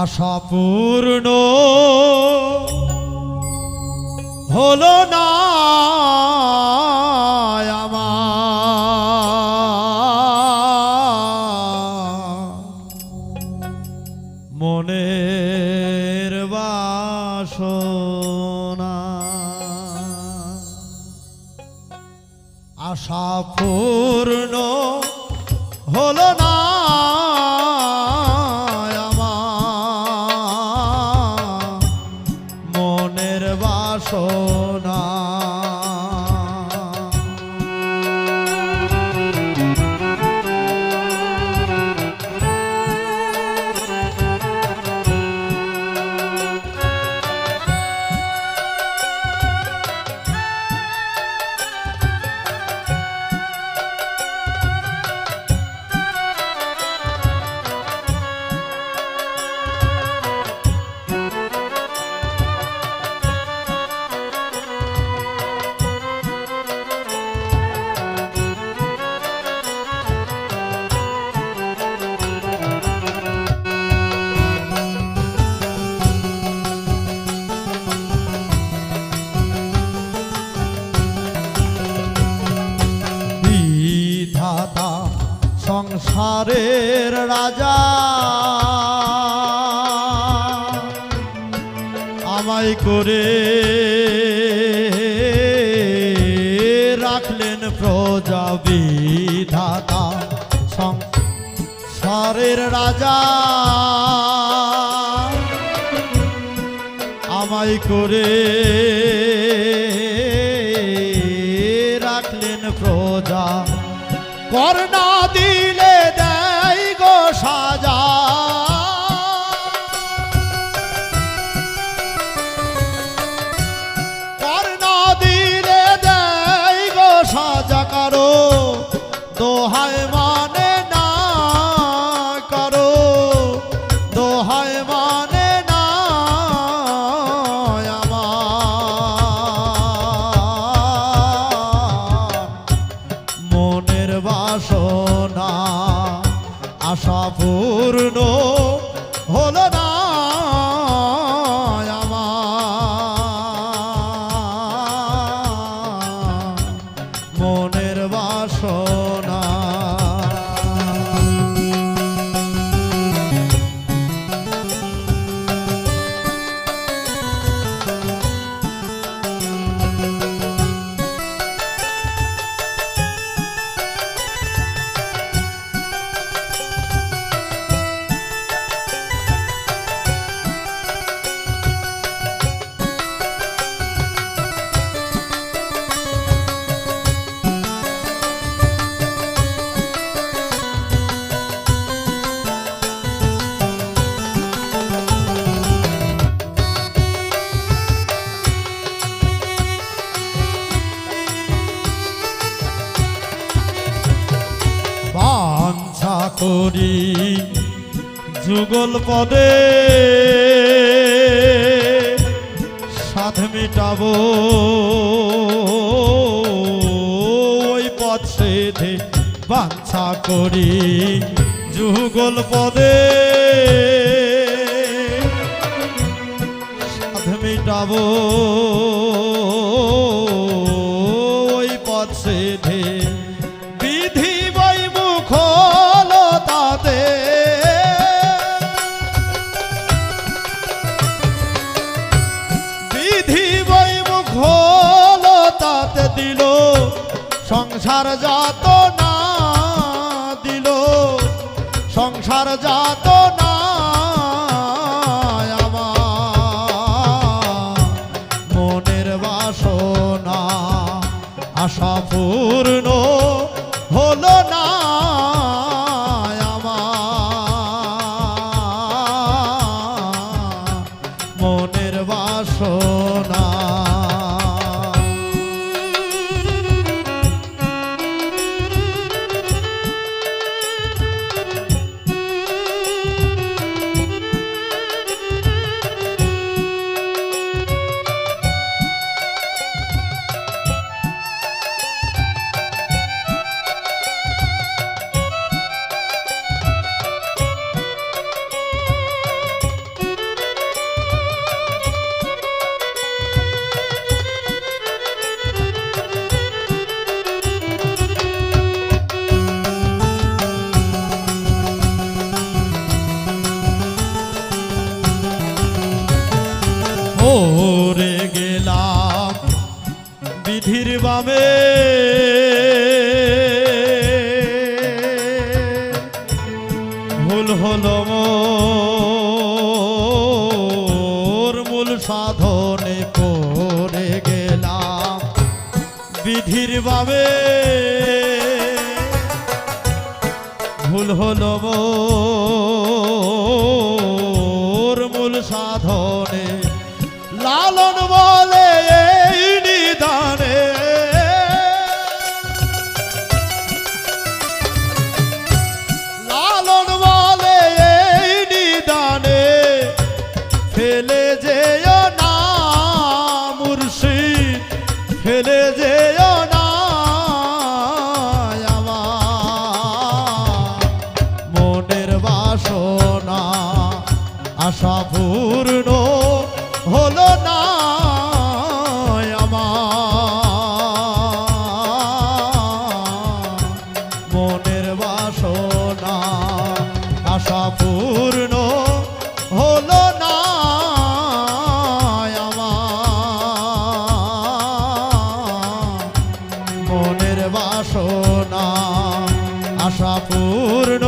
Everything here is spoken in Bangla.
আশা পূর্ণ হলো না মনের বাসনা। আশা পূর্ণ হলো না সংসারের রাজা। আমায় করে রাখলেন প্রজা বিধাতা সংসারের রাজা। আমায় করে রাখলেন প্রজা। করনা বাসনা আশা পূর্ণ করি যুগল পদে। সাধ মিটাবো ওই পথ সেধে বাঞ্ছা করি যুগল পদে। সাধ মিটাবো যত না দিল সংসার যাত না আমার। মনের বাসনা আশা পূর্ণ হলো না। পড়ে গেলাম বিধির বামে। ভুল হলো মোর, মূল সাধনে পড়ে গেলাম বিধির বাবে ভুল হলো মোর বাসনা আশা পূর্ণ